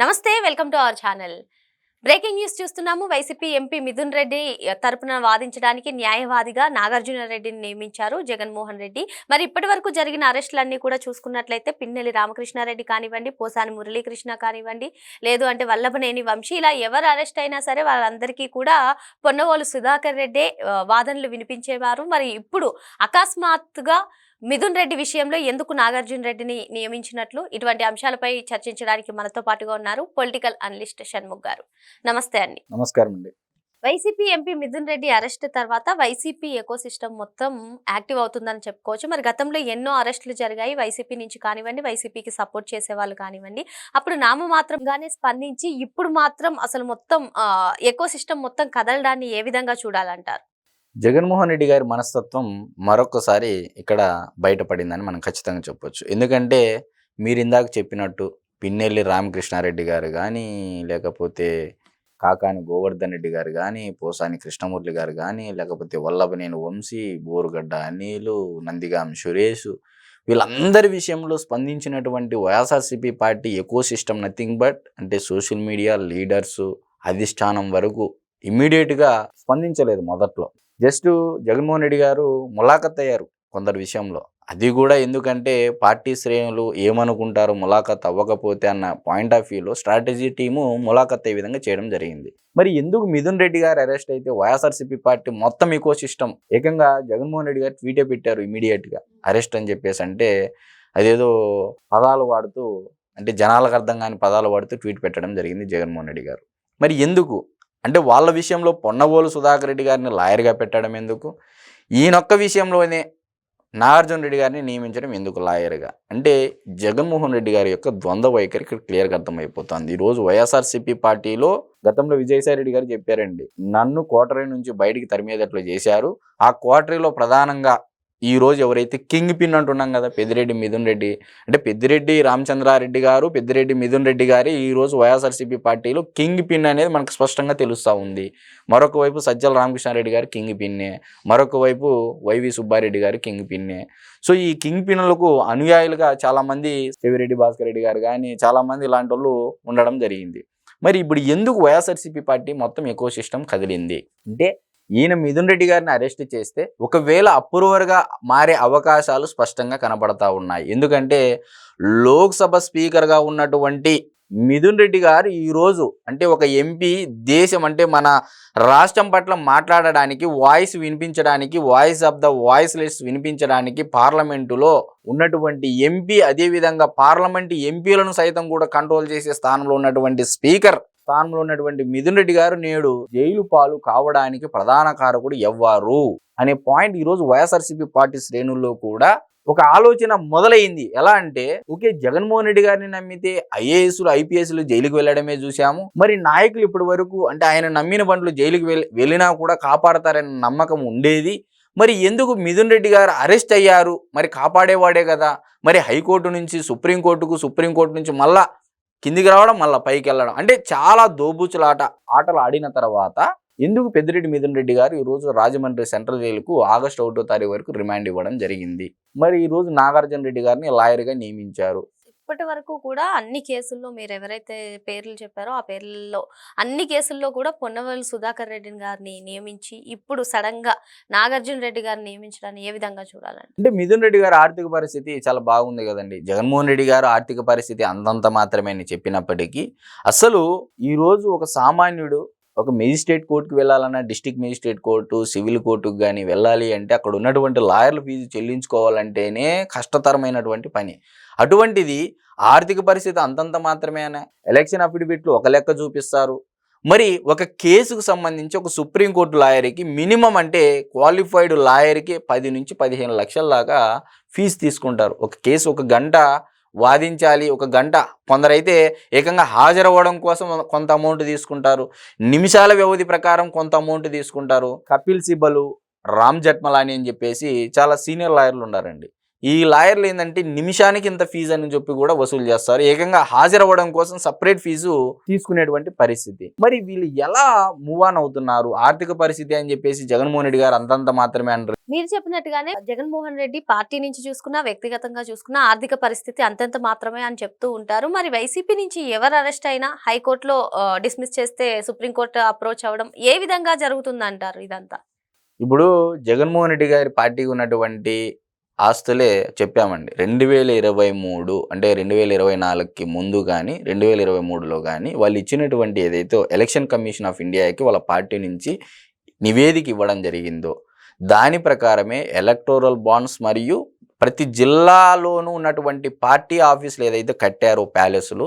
నమస్తే welcome to our channel. Breaking news చూస్తున్నాము. YCP MP Mithun Reddy తరపున వాదించడానికి న్యాయవాదిగా నాగార్జున రెడ్డిని నియమించారు జగన్మోహన్ రెడ్డి. మరి ఇప్పటి వరకు జరిగిన అరెస్టులన్నీ కూడా చూసుకున్నట్లయితే పిన్నెల్లి రామకృష్ణారెడ్డి కానివ్వండి పోసాని మురళీకృష్ణ కానివ్వండి లేదు అంటే వల్లభనేని వంశీ ఇలా ఎవరు అరెస్ట్ అయినా సరే వాళ్ళందరికీ కూడా పొన్నవోలు సుధాకర్ రెడ్డే వాదనలు వినిపించేవారు. మరి ఇప్పుడు అకస్మాత్తుగా మిథున్ రెడ్డి విషయంలో ఎందుకు నాగార్జున రెడ్డిని నియమించినట్లు ఇటువంటి అంశాలపై చర్చించడానికి మనతో పాటుగా ఉన్నారు పొలిటికల్ అనలిస్ట్ షణ్ముఖ్ గారు. నమస్తే అండి. నమస్కారం అండి. YCP MP Mithun Reddy arrest తర్వాత వైసీపీ ఎకో సిస్టమ్ మొత్తం యాక్టివ్ అవుతుందని చెప్పుకోవచ్చు. మరి గతంలో ఎన్నో అరెస్టులు జరిగాయి. వైసీపీ నుంచి కానివ్వండి వైసీపీకి సపోర్ట్ చేసే వాళ్ళు కానివ్వండి. అప్పుడు నామమాత్రంగానే స్పందించి ఇప్పుడు మాత్రం అసలు మొత్తం ఎకో సిస్టమ్ మొత్తం కదలడాన్ని ఏ విధంగా చూడాలంటారు? జగన్మోహన్ రెడ్డి గారి మనస్తత్వం మరొకసారి ఇక్కడ బయటపడిందని మనం ఖచ్చితంగా చెప్పొచ్చు. ఎందుకంటే మీరు ఇందాక చెప్పినట్టు పిన్నెల్లి రామకృష్ణారెడ్డి గారు కానీ లేకపోతే కాకాని గోవర్ధన్ రెడ్డి గారు కానీ పోసాని కృష్ణమూర్తి గారు కానీ లేకపోతే వల్లభనేని వంశీ బోరుగడ్డ అనిలు నందిగాం సురేష్ వీళ్ళందరి విషయంలో స్పందించినటువంటి YSRCP party ecosystem nothing but అంటే సోషల్ మీడియా లీడర్స్ అధిష్టానం వరకు ఇమ్మీడియట్గా స్పందించలేదు మొదట్లో. జస్ట్ జగన్మోహన్ రెడ్డి గారు ములాఖత్ అయ్యారు కొందరి విషయంలో. అది కూడా ఎందుకంటే పార్టీ శ్రేణులు ఏమనుకుంటారు ములాఖత్ అవ్వకపోతే అన్న పాయింట్ ఆఫ్ వ్యూలో స్ట్రాటజీ టీము ములాఖత్ అయ్యే విధంగా చేయడం జరిగింది. మరి ఎందుకు మిథున్ రెడ్డి గారు అరెస్ట్ అయితే వైఎస్ఆర్సీపీ పార్టీ మొత్తం ఈకో సిస్టమ్ ఏకంగా జగన్మోహన్ రెడ్డి గారు ట్వీటే పెట్టారు ఇమీడియట్గా అరెస్ట్ అని చెప్పేసి అంటే అదేదో పదాలు వాడుతూ అంటే జనాలకు అర్థం కాని పదాలు వాడుతూ ట్వీట్ పెట్టడం జరిగింది జగన్మోహన్ రెడ్డి గారు. మరి ఎందుకు? అంటే వాళ్ళ విషయంలో పొన్నవోలు సుధాకర్ రెడ్డి గారిని లాయర్గా పెట్టడం ఎందుకు? ఈయనొక్క విషయంలోనే నాగార్జున రెడ్డి గారిని నియమించడం ఎందుకు లాయర్గా? అంటే జగన్మోహన్ రెడ్డి గారి యొక్క ద్వంద్వ వైఖరి ఇక్కడ క్లియర్గా అర్థమైపోతుంది. ఈరోజు వైఎస్ఆర్సీపీ పార్టీలో గతంలో విజయసాయి రెడ్డి గారు చెప్పారండి నన్ను కోటరీ నుంచి బయటికి తరిమేదట్లు చేశారు. ఆ కోటరీలో ప్రధానంగా ఈ రోజు ఎవరైతే కింగ్ పిన్ అంటున్నాం కదా పెద్దిరెడ్డి మిథున్ రెడ్డి అంటే పెద్దిరెడ్డి రామచంద్రారెడ్డి గారు పెద్దిరెడ్డి మిథున్ రెడ్డి గారి ఈ రోజు వైఎస్ఆర్సీపీ పార్టీలో కింగ్ పిన్ అనేది మనకు స్పష్టంగా తెలుస్తూ ఉంది. మరొక వైపు సజ్జల రామకృష్ణారెడ్డి గారు కింగ్ పిన్నే మరొక వైపు వైవి సుబ్బారెడ్డి గారు కింగ్ పిన్నే. సో ఈ కింగ్ పిన్లకు అనుయాయులుగా చాలామంది శివిరెడ్డి భాస్కర్ రెడ్డి గారు కానీ చాలామంది ఇలాంటి వాళ్ళు ఉండడం జరిగింది. మరి ఇప్పుడు ఎందుకు వైఎస్ఆర్సీపీ పార్టీ మొత్తం ఎక్కువ సిస్టమ్ కదిలింది? అంటే ఈయన మిథున్ రెడ్డి గారిని అరెస్ట్ చేస్తే ఒకవేళ అప్రూవర్గా మారే అవకాశాలు స్పష్టంగా కనబడతా ఉన్నాయి. ఎందుకంటే లోక్సభ స్పీకర్గా ఉన్నటువంటి మిథున్ రెడ్డి గారు ఈరోజు అంటే ఒక ఎంపీ దేశం అంటే మన రాష్ట్రం పట్ల మాట్లాడడానికి వాయిస్ వినిపించడానికి voice of the voiceless వినిపించడానికి పార్లమెంటులో ఉన్నటువంటి ఎంపీ అదేవిధంగా పార్లమెంట్ ఎంపీలను సైతం కూడా కంట్రోల్ చేసే స్థానంలో ఉన్నటువంటి స్పీకర్ స్థానంలో ఉన్నటువంటి మిథున్ రెడ్డి గారు నేడు జైలు పాలు కావడానికి ప్రధాన కారకుడు ఎవ్వరు అనే పాయింట్ ఈరోజు వైఎస్ఆర్సీపీ పార్టీ శ్రేణుల్లో కూడా ఒక ఆలోచన మొదలైంది. ఎలా అంటే ఓకే జగన్మోహన్ రెడ్డి గారిని నమ్మితే ఐఏఎస్లు ఐపీఎస్లు జైలుకు వెళ్ళడమే చూసాము మరి నాయకులు ఇప్పటి వరకు అంటే ఆయన నమ్మిన బండ్లు జైలుకు వెళ్ళినా కూడా కాపాడతారనే నమ్మకం ఉండేది. మరి ఎందుకు మిథున్ రెడ్డి గారు అరెస్ట్ అయ్యారు? మరి కాపాడేవాడే కదా. మరి హైకోర్టు నుంచి సుప్రీంకోర్టుకు సుప్రీంకోర్టు నుంచి మళ్ళా కిందికి రావడం మళ్ళీ పైకి వెళ్ళడం. అంటే చాలా దోబూచులాట ఆటలు ఆడిన తర్వాత ఎందుకు పెద్దిరెడ్డి మిథున్ రెడ్డి గారు ఈరోజు రాజమండ్రి సెంట్రల్ జైలుకు ఆగస్టు ఒకటో తారీఖు వరకు రిమాండ్ ఇవ్వడం జరిగింది? మరి ఈరోజు నాగార్జున రెడ్డి గారిని లాయర్గా నియమించారు. ఇప్పటి వరకు కూడా అన్ని కేసుల్లో మీరు ఎవరైతే పేర్లు చెప్పారో ఆ పేర్లలో అన్ని కేసుల్లో కూడా పొన్నవల్లి సుధాకర్ రెడ్డి గారిని నియమించి ఇప్పుడు సడన్గా నాగార్జున రెడ్డి గారిని నియమించడాన్ని ఏ విధంగా చూడాలండి? అంటే మిథున్ రెడ్డి గారి ఆర్థిక పరిస్థితి చాలా బాగుంది కదండి. జగన్మోహన్ రెడ్డి గారు ఆర్థిక పరిస్థితి అంతంత మాత్రమే అని చెప్పినప్పటికీ అసలు ఈరోజు ఒక సామాన్యుడు ఒక మెజిస్ట్రేట్ కోర్టుకి వెళ్ళాలన్నా డిస్టిక్ మెజిస్ట్రేట్ కోర్టు సివిల్ కోర్టుకు కానీ వెళ్ళాలి అంటే అక్కడ ఉన్నటువంటి లాయర్ల ఫీజు చెల్లించుకోవాలంటేనే కష్టతరమైనటువంటి పని. అటువంటిది ఆర్థిక పరిస్థితి అంతంత మాత్రమేనా. ఎలక్షన్ అఫిడవిట్లు ఒక లెక్క చూపిస్తారు. మరి ఒక కేసుకు సంబంధించి ఒక సుప్రీంకోర్టు లాయర్కి మినిమం అంటే క్వాలిఫైడ్ లాయర్కి పది నుంచి పదిహేను లక్షల దాకా ఫీజు తీసుకుంటారు. ఒక కేసు ఒక గంట వాదించాలి. ఒక గంట కొందరైతే ఏకంగా హాజరవ్వడం కోసం కొంత అమౌంట్ తీసుకుంటారు. నిమిషాల వ్యవధి ప్రకారం కొంత అమౌంట్ తీసుకుంటారు. కపిల్ సిబలు రామ్ జట్మలాని అని చెప్పేసి చాలా సీనియర్ లాయర్లు ఉన్నారండి. ఈ లాయర్లు ఏంటంటే నిమిషానికి ఇంత ఫీజు అని చెప్పి కూడా వసూలు చేస్తారు. ఏకంగా హాజరవ్వడం కోసం సపరేట్ ఫీజు తీసుకునేటువంటి పరిస్థితి. మరి వీళ్ళు ఎలా మూవ్ ఆన్ అవుతున్నారు? ఆర్థిక పరిస్థితి అని చెప్పేసి జగన్మోహన్ రెడ్డి గారు అంతంత మాత్రమే అంటారు. మీరు చెప్పినట్టుగానే జగన్మోహన్ రెడ్డి పార్టీ నుంచి చూసుకున్నా వ్యక్తిగతంగా చూసుకున్నా ఆర్థిక పరిస్థితి అంతంత మాత్రమే అని చెప్తూ ఉంటారు. మరి వైసీపీ నుంచి ఎవరు అరెస్ట్ అయినా హైకోర్టులో డిస్మిస్ చేస్తే సుప్రీంకోర్టు అప్రోచ్ అవ్వడం ఏ విధంగా జరుగుతుంది అంటారు ఇదంతా? ఇప్పుడు జగన్మోహన్ రెడ్డి గారి పార్టీకి ఉన్నటువంటి ఆస్తులే చెప్పామండి. రెండు వేల ఇరవై మూడు అంటే రెండు వేల ఇరవై నాలుగుకి ముందు కానీ రెండు వేల ఇరవై మూడులో కానీ వాళ్ళు ఇచ్చినటువంటి ఏదైతే ఎలక్షన్ కమిషన్ ఆఫ్ ఇండియాకి వాళ్ళ పార్టీ నుంచి నివేదిక ఇవ్వడం జరిగిందో దాని ప్రకారమే ఎలక్టోరల్ బాండ్స్ మరియు ప్రతి జిల్లాలోనూ ఉన్నటువంటి పార్టీ ఆఫీసులు ఏదైతే కట్టారో ప్యాలెస్లు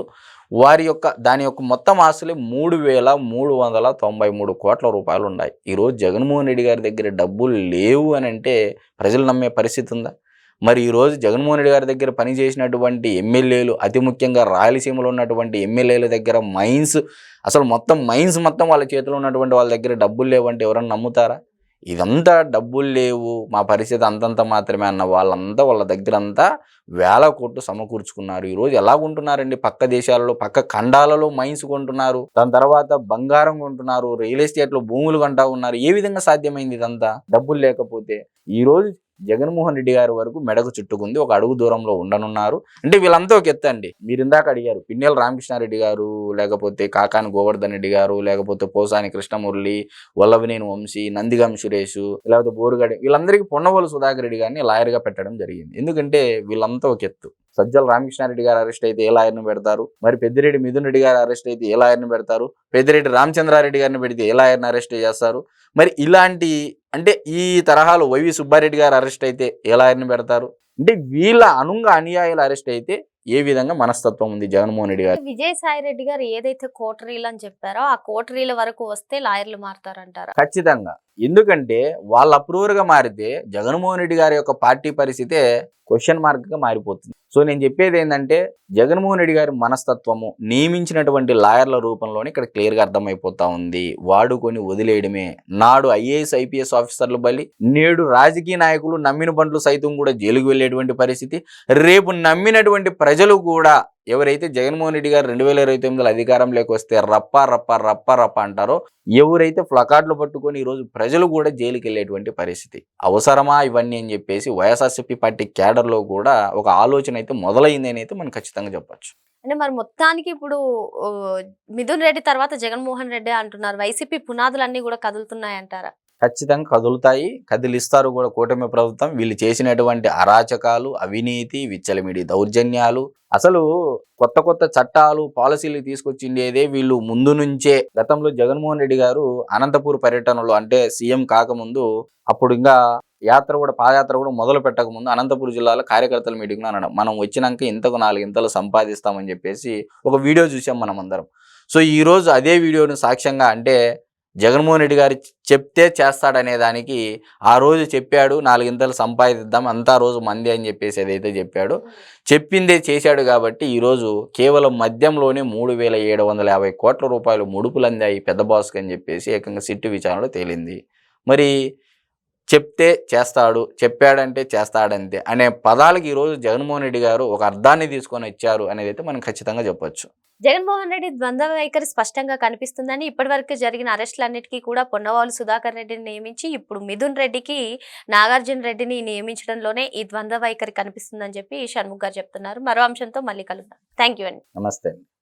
వారి యొక్క దాని యొక్క మొత్తం ఆస్తులే మూడు వేల మూడు వందల తొంభై మూడు కోట్ల రూపాయలు ఉన్నాయి. ఈరోజు జగన్మోహన్ రెడ్డి గారి దగ్గర డబ్బులు లేవు అని అంటే ప్రజలు నమ్మే పరిస్థితి ఉందా? మరి ఈరోజు జగన్మోహన్ రెడ్డి గారి దగ్గర పనిచేసినటువంటి ఎమ్మెల్యేలు అతి ముఖ్యంగా రాయలసీమలో ఉన్నటువంటి ఎమ్మెల్యేల దగ్గర మైన్స్ అసలు మొత్తం మైన్స్ మొత్తం వాళ్ళ చేతిలో ఉన్నటువంటి వాళ్ళ దగ్గర డబ్బులు లేవంటే ఎవరన్నా నమ్ముతారా? ఇదంతా డబ్బులు లేవు మా పరిస్థితి అంతంత మాత్రమే అన్న వాళ్ళంతా వాళ్ళ దగ్గర అంతా వేల కోట్లు సమకూర్చుకున్నారు. ఈరోజు ఎలా కొంటున్నారండి పక్క దేశాలలో పక్క ఖండాలలో మైన్స్ కొంటున్నారు దాని తర్వాత బంగారం కొంటున్నారు రియల్ ఎస్టేట్లో భూములు కొంటా ఉన్నారు. ఏ విధంగా సాధ్యమైంది ఇదంతా? డబ్బులు లేకపోతే. ఈరోజు జగన్మోహన్ రెడ్డి గారి వరకు మెడకు చుట్టుకుంది ఒక అడుగు దూరంలో ఉండనున్నారు. అంటే వీళ్ళంతా ఒక ఎత్తు అండి. మీరు ఇందాక అడిగారు పిన్నెల రామకృష్ణారెడ్డి గారు లేకపోతే కాకాని గోవర్ధన్ రెడ్డి గారు లేకపోతే పోసాని కృష్ణమురళి వల్లభనేని వంశీ నందిగం సురేష్ లేకపోతే బోరుగడి వీళ్ళందరికీ పొన్నవోలు సుధాకర్ రెడ్డి గారిని లాయర్గా పెట్టడం జరిగింది. ఎందుకంటే వీళ్ళంతా ఒక ఎత్తు. సజ్జల రామకృష్ణారెడ్డి గారు అరెస్ట్ అయితే ఏ లాయర్ని పెడతారు? మరి పెద్దిరెడ్డి మిథున్ రెడ్డి గారు అరెస్ట్ అయితే ఏ లాయర్ని పెడతారు? పెద్దిరెడ్డి రామచంద్రారెడ్డి గారిని పెడితే ఏ లాయర్ని అరెస్ట్ చేస్తారు? మరి ఇలాంటి అంటే ఈ తరహాలో వైవి సుబ్బారెడ్డి గారు అరెస్ట్ అయితే ఏ లాయర్ని పెడతారు? అంటే వీళ్ళ అనుంగ అనుయాయులు అరెస్ట్ అయితే ఏ విధంగా మనస్తత్వం ఉంది జగన్మోహన్ రెడ్డి గారు? విజయసాయి రెడ్డి గారు ఏదైతే కోటరీలు అని చెప్పారో ఆ కోటరీల వరకు వస్తే లాయర్లు మారుతారంటారా? ఖచ్చితంగా. ఎందుకంటే వాళ్ళ అప్రూవర్గా మారితే జగన్మోహన్ రెడ్డి గారి యొక్క పార్టీ పరిస్థితే క్వశ్చన్ మార్క్గా మారిపోతుంది. సో నేను చెప్పేది ఏంటంటే జగన్మోహన్ రెడ్డి గారి మనస్తత్వము నియమించినటువంటి లాయర్ల రూపంలోనే ఇక్కడ క్లియర్గా అర్థమైపోతా ఉంది. వాడుకొని వదిలేయడమే. నాడు ఐఏఎస్ ఐపీఎస్ ఆఫీసర్లు బలి నేడు రాజకీయ నాయకులు నమ్మిన బండ్లు సైతం కూడా జైలుకు వెళ్ళేటువంటి పరిస్థితి. రేపు నమ్మినటువంటి ప్రజలు కూడా ఎవరైతే జగన్మోహన్ రెడ్డి గారు రెండు వేల ఇరవై తొమ్మిదిలో అధికారంలోకి వస్తే రప్ప రప్ప రప్ప రప్ప అంటారో ఎవరైతే ఫ్లకార్డులు పట్టుకొని ఈరోజు ప్రజలు కూడా జైలుకి వెళ్ళేటువంటి పరిస్థితి. అవసరమా ఇవన్నీ అని చెప్పేసి వైఎస్ఆర్సీపీ పార్టీ క్యాడర్లో కూడా ఒక ఆలోచన అయితే మొదలైంది అని అయితే మనం ఖచ్చితంగా చెప్పొచ్చు. అంటే మరి మొత్తానికి ఇప్పుడు మిథున్ రెడ్డి తర్వాత జగన్మోహన్ రెడ్డి అంటున్నారు. వైసీపీ పునాదులన్నీ కూడా కదులుతున్నాయి అంటారా ఖచ్చితంగా కదులుతాయి. కదిలిస్తారు కూడా కూటమి ప్రభుత్వం. వీళ్ళు చేసినటువంటి అరాచకాలు అవినీతి విచ్చలమిడి దౌర్జన్యాలు అసలు కొత్త కొత్త చట్టాలు పాలసీలు తీసుకొచ్చిండేదే వీళ్ళు ముందు నుంచే. గతంలో జగన్మోహన్ రెడ్డి గారు అనంతపూర్ పర్యటనలో అంటే సీఎం కాకముందు అప్పుడు ఇంకా యాత్ర కూడా పాదయాత్ర కూడా మొదలు పెట్టకముందు అనంతపూర్ అనంతపురం జిల్లాలో కార్యకర్తల మీటింగ్లో అనడం. మనం వచ్చినాక ఇంతకు నాలుగు ఇంతలు సంపాదిస్తామని చెప్పేసి ఒక వీడియో చూసాం మనం అందరం సో ఈ రోజు అదే వీడియోను సాక్ష్యంగా అంటే జగన్మోహన్ రెడ్డి గారు చెప్తే చేస్తాడనే దానికి ఆ రోజు చెప్పాడు నాలుగింతలు సంపాదిద్దాం అంతా రోజు మంది అని చెప్పేసి ఏదైతే చెప్పాడో చెప్పిందే చేశాడు కాబట్టి ఈరోజు కేవలం మద్యంలోనే మూడు వేల ఏడు వందల యాభై కోట్ల రూపాయలు ముడుపులు అందాయి పెద్ద బాస్కి అని చెప్పేసి ఏకంగా సిట్టు విచారణలో తేలింది. మరి చెప్తే చేస్తాడు చెప్పాడంటే చేస్తాడంతే అనే పదాలకి ఈరోజు జగన్మోహన్ రెడ్డి గారు ఒక అర్థాన్ని తీసుకొని వచ్చారు అనేది అయితే మనం ఖచ్చితంగా చెప్పొచ్చు. జగన్మోహన్ రెడ్డి ద్వంద్వ వైఖరి స్పష్టంగా కనిపిస్తుందని ఇప్పటివరకు జరిగిన అరెస్టులన్నిటికీ కూడా పొన్నవాళ్ళు సుధాకర్ రెడ్డిని నియమించి ఇప్పుడు మిథున్ రెడ్డికి నాగార్జున రెడ్డిని నియమించడంలోనే ఈ ద్వంద్వ వైఖరి కనిపిస్తుందని చెప్పి షణ్ముఖ్ గారు చెప్తున్నారు. మరో అంశంతో మళ్ళీ కలుద్దాం. థ్యాంక్ యూ అండి. నమస్తే.